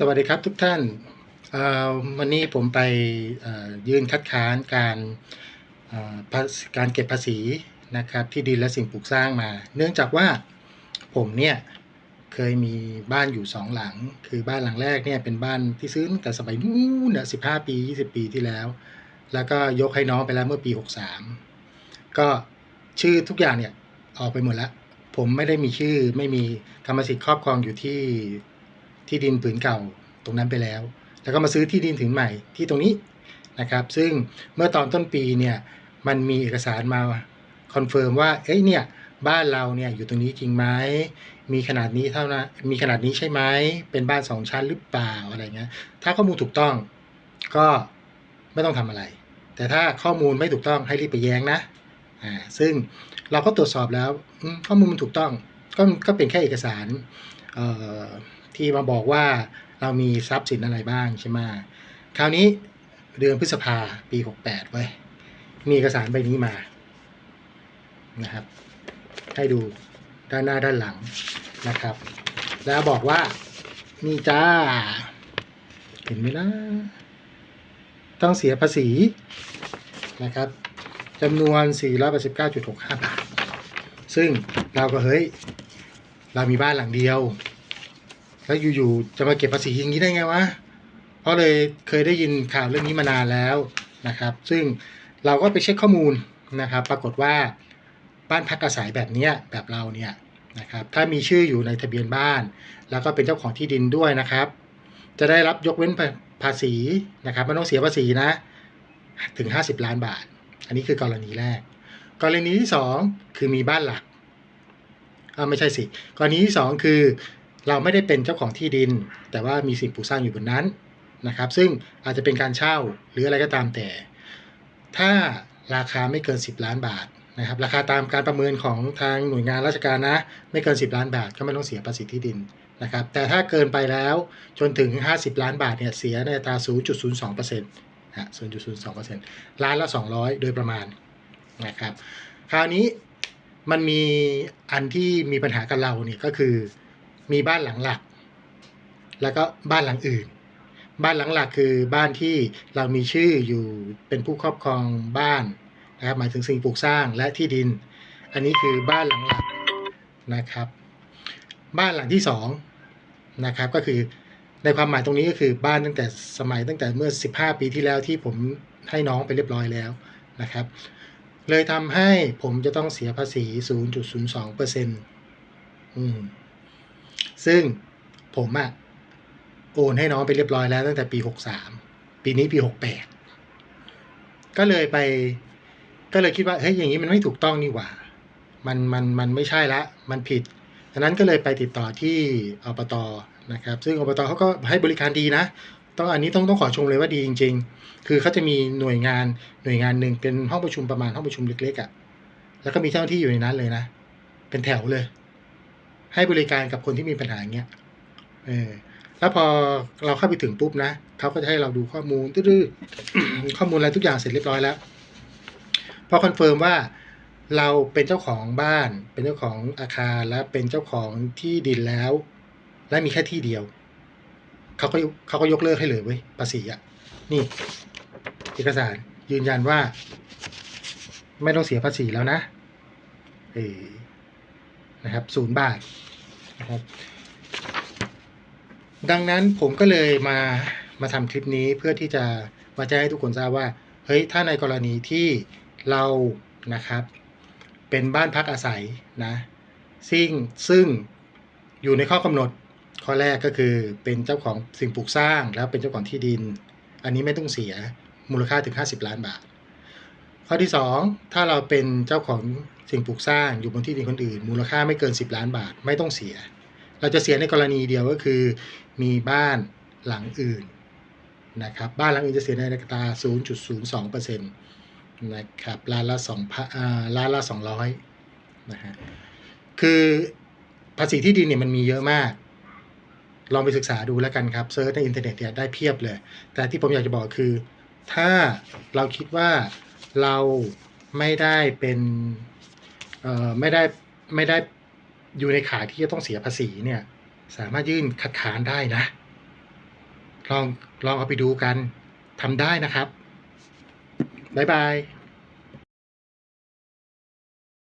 สวัสดีครับทุกท่าน วันนี้ผมไปยื่นคัดค้านการการเก็บภาษีนะครับที่ดินและสิ่งปลูกสร้างมา เนื่องจากว่าผมเนี่ยเคยมีบ้านอยู่สองหลัง คือบ้านหลังแรกเนี่ยเป็นบ้านที่ซื้อตั้งแต่สมัยนู้นนะสิบห้าปียี่สิบปีที่แล้ว แล้วก็ยกให้น้องไปแล้วเมื่อปีหกสามก็ชื่อทุกอย่างเนี่ยออกไปหมดแล้ว ผมไม่ได้มีชื่อไม่มีกรรมสิทธิ์ครอบครองอยู่ที่ ที่ดินผืนเก่าตรงนั้นไปแล้ว แล้วก็มาซื้อที่ดินผืนใหม่ที่ตรงนี้นะครับ ซึ่งเมื่อตอนต้นปีเนี่ยมันมีเอกสารมาคอนเฟิร์มว่าเอ้ยเนี่ยบ้านเราเนี่ยอยู่ตรงนี้จริงไหมมีขนาดนี้เท่านั้นมีขนาดนี้ใช่ไหมเป็นบ้านสองชั้นหรือเปล่าอะไรเงี้ยถ้าข้อมูลถูกต้องก็ไม่ต้องทำอะไร แต่ถ้าข้อมูลไม่ถูกต้องให้รีบไปแย้งนะอ่าซึ่งเราก็ตรวจสอบแล้วข้อมูลมันถูกต้องก็ก็เป็นแค่เอกสารเอ่อ ที่มาบอกว่าเรามีทรัพย์สินอะไรบ้างใช่ไหมคราวนี้เดือนพฤษภาปี 68 ไว้ยมีเอกสารใบนี้มา นะครับ ให้ดูด้านหน้าด้านหลังนะครับ แล้วบอกว่านี่จ้า เห็นไหมนะ ต้องเสียภาษีนะครับจำนวน 489.65 บาท ซึ่งเราก็เฮ้ย เรามีบ้านหลังเดียว แล้วอยู่ๆจะมาเก็บภาษีอย่างนี้ได้ไงวะเพราะเลยเคยได้ยินข่าวเรื่องนี้มานานแล้วนะครับ ซึ่งเราก็ไปเช็คข้อมูลนะครับ ปรากฏว่าบ้านพักอาศัยแบบเนี้ยแบบเราเนี่ยนะครับถ้ามีชื่ออยู่ในทะเบียนบ้าน แล้วก็เป็นเจ้าของที่ดินด้วยนะครับ จะได้รับยกเว้นภาภาษีนะครับไม่ต้องเสียภาษีนะถึง 50 ล้านบาท อันนี้คือกรณีแรก กรณีที่ 2 คือมีบ้านหลักอ่าไม่ใช่สิ กรณีที่ 2 คือ เราไม่ได้เป็นเจ้าของที่ดิน แต่ว่ามีสิ่งปลูกสร้างอยู่บนนั้นนะครับ ซึ่งอาจจะเป็นการเช่าหรืออะไรก็ตามแต่ ถ้าราคาไม่เกิน 10 ล้านบาทนะครับ ราคาตามการประเมินของทางหน่วยงานราชการนะ ไม่เกิน 10 ล้านบาทก็ไม่ต้องเสียภาษีที่ดินนะครับ แต่ถ้าเกินไปแล้วจนถึง 50 ล้านบาทเนี่ยเสียในอัตรา0.02%นะ0.02%ล้านละ 200 โดยประมาณนะครับ คราวนี้มันมีอันที่มีปัญหากับเราเนี่ยก็คือ มีบ้านหลังหลัก แล้วก็บ้านหลังอื่น บ้านหลังหลักคือบ้านที่เรามีชื่ออยู่เป็นผู้ครอบครองบ้านนะครับหมายถึงสิ่งปลูกสร้างและที่ดิน อันนี้คือบ้านหลังหลักนะครับ บ้านหลังที่สองนะครับก็คือในความหมายตรงนี้ก็คือบ้านตั้งแต่สมัยตั้งแต่เมื่อ 15 ปีที่แล้วที่ผมให้น้องไปเรียบร้อยแล้วนะครับ เลยทำให้ผมจะต้องเสียภาษี 0.02เปอร์เซ็นต์อืม ซึ่งผมอะโอนให้น้องไปเรียบร้อยแล้วตั้งแต่ปี 63 ปีนี้ปี 68 ก็เลยไป ก็เลยคิดว่าเฮ้ยอย่างนี้มันไม่ถูกต้องนี่หว่า มันมันมันไม่ใช่ละ มันผิดดังนั้นก็เลยไปติดต่อที่อบตนะครับ ซึ่งอบตเขาก็ให้บริการดีนะ ต้องอันนี้ต้องต้องขอชมเลยว่าดีจริง ๆ คือเขาจะมีหน่วยงานหน่วยงานหนึ่งเป็นห้องประชุมประมาณห้องประชุมเล็กๆอะ่ะ แล้วก็มีเจ้าหน้าที่อยู่ในนั้นเลยนะ เป็นแถวเลย ให้บริการกับคนที่มีปัญหาอย่างเงี้ยเออแล้วพอเราเข้าไปถึงปุ๊บนะเขาก็จะให้เราดูข้อมูลตื้อๆข้อมูลอะไรทุกอย่างเสร็จเรียบร้อยแล้ว พอคอนเฟิร์มว่าเราเป็นเจ้าของบ้าน เป็นเจ้าของอาคารและเป็นเจ้าของที่ดินแล้ว และมีแค่ที่เดียวเขาก็เขาก็ยกเลิกให้เลยเว้ยภาษีอะนี่ เอกสารยืนยันว่า ไม่ต้องเสียภาษีแล้วนะเออ นะครับศูนย์บาทนะครับดังนั้นผมก็เลยมามาทำคลิปนี้เพื่อที่จะมาแจ้งให้ทุกคนทราบว่าเฮ้ยถ้าในกรณีที่เรานะครับ เป็นบ้านพักอาศัยนะซึ่งซึ่งอยู่ในข้อกำหนดข้อแรกก็คือเป็นเจ้าของสิ่งปลูกสร้างแล้วเป็นเจ้าของที่ดิน อันนี้ไม่ต้องเสียมูลค่าถึง 50 ล้านบาท ข้อที่ 2 ถ้าเราเป็นเจ้าของสิ่งปลูกสร้างอยู่บนที่ดินคนอื่น มูลค่าไม่เกิน 10 ล้านบาทไม่ต้องเสีย เราจะเสียในกรณีเดียวก็คือ มีบ้านหลังอื่นนะครับบ้านหลังอื่นจะเสียในอัตรา0.02%นะครับล้านละ2พันล้านละ 200นะฮะคือภาษีที่ดินเนี่ยมันมีเยอะมาก ลองไปศึกษาดูแล้วกันครับเซิร์ชในอินเทอร์เน็ตเนี่ยได้เพียบเลย แต่ที่ผมอยากจะบอกคือ ถ้าเราคิดว่า เราไม่ได้เป็นเอ่อไม่ได้ไม่ได้อยู่ในขายที่จะต้องเสียภาษีเนี่ยสามารถยื่นคัดค้านได้นะ ลองลองเอาไปดูกันทำได้นะครับ บ๊ายบาย